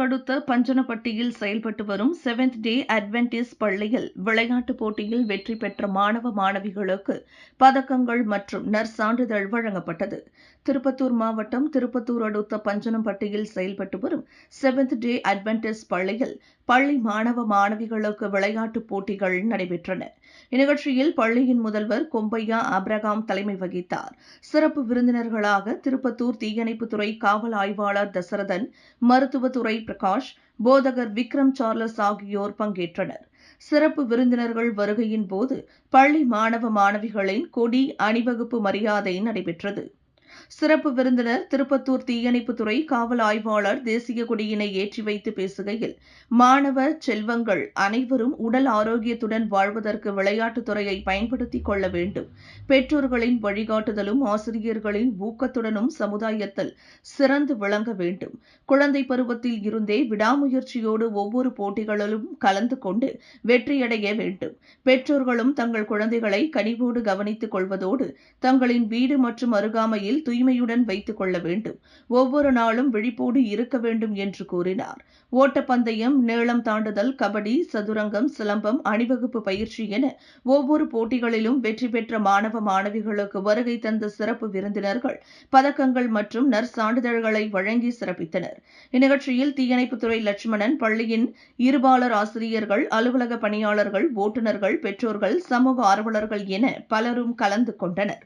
அடுத்த பஞ்சனப்பட்டியில் செயல்பட்டு வரும் செவன்த் டே அட்வென்டிஸ் பள்ளியில் விளையாட்டுப் போட்டியில் வெற்றி பெற்ற மாணவ மாணவிகளுக்கு பதக்கங்கள் மற்றும் நற்சான்றிதழ் வழங்கப்பட்டது. திருப்பத்தூர் மாவட்டம் திருப்பத்தூர் அடுத்த பஞ்சனப்பட்டியில் செயல்பட்டு வரும் செவன்த் டே அட்வென்டிஸ் பள்ளியில் பள்ளி மாணவ மாணவிகளுக்கு விளையாட்டுப் போட்டிகள் நடைபெற்றன. இந்நிகழ்ச்சியில் பள்ளியின் முதல்வர் கொம்பையா அப்ரகாம் தலைமை வகித்தார். சிறப்பு விருந்தினர்களாக திருப்பத்தூர் தீயணைப்புத்துறை காவல் ஆய்வாளர் தசரதன் மருத்துவத்துறை பிரகாஷ் போதகர் விக்ரம் சார்லஸ் ஆகியோர் பங்கேற்றனர். சிறப்பு விருந்தினர்கள் வருகையின் போது பள்ளி மாணவ மாணவிகளின் கொடி அணிவகுப்பு மரியாதை நடைபெற்றது. சிறப்பு விருந்தினர் திருப்பத்தூர் தீயணைப்புத்துறை காவல் ஆய்வாளர் தேசிய கொடியினை ஏற்றி வைத்து பேசுகையில் மாணவ செல்வங்கள் அனைவரும் உடல் ஆரோக்கியத்துடன் வாழ்வதற்கு விளையாட்டுத்துறையை பயன்படுத்திக் கொள்ள வேண்டும். பெற்றோர்களின் வழிகாட்டுதலும் ஆசிரியர்களின் ஊக்கத்துடனும் சமுதாயத்தில் சிறந்து விளங்க வேண்டும். குழந்தை பருவத்தில் இருந்தே விடாமுயற்சியோடு ஒவ்வொரு போட்டிகளிலும் கலந்து கொண்டு வெற்றியடைய வேண்டும். பெற்றோர்களும் தங்கள் குழந்தைகளை கனிவோடு கவனித்துக் கொள்வதோடு தங்களின் வீடு மற்றும் அருகாமையில் தூய்மையுடன் வைத்துக் கொள்ள வேண்டும். ஒவ்வொரு நாளும் விழிப்போடு இருக்க வேண்டும் என்று கூறினார். ஓட்டப்பந்தயம் நீளம் தாண்டுதல் கபடி சதுரங்கம் சிலம்பம் அணிவகுப்பு பயிற்சி என ஒவ்வொரு போட்டிகளிலும் வெற்றி பெற்ற மாணவ மாணவிகளுக்கு வருகை தந்த சிறப்பு விருந்தினர்கள் பதக்கங்கள் மற்றும் நற்சான்றிதழ்களை வழங்கி சிறப்பித்தனர். இந்நிகழ்ச்சியில் தீயணைப்புத்துறை லட்சுமணன் பள்ளியின் இருபாலர் ஆசிரியர்கள் அலுவலக பணியாளர்கள் ஓட்டுநர்கள் பெற்றோர்கள் சமூக ஆர்வலர்கள் என பலரும் கலந்து கொண்டனர்.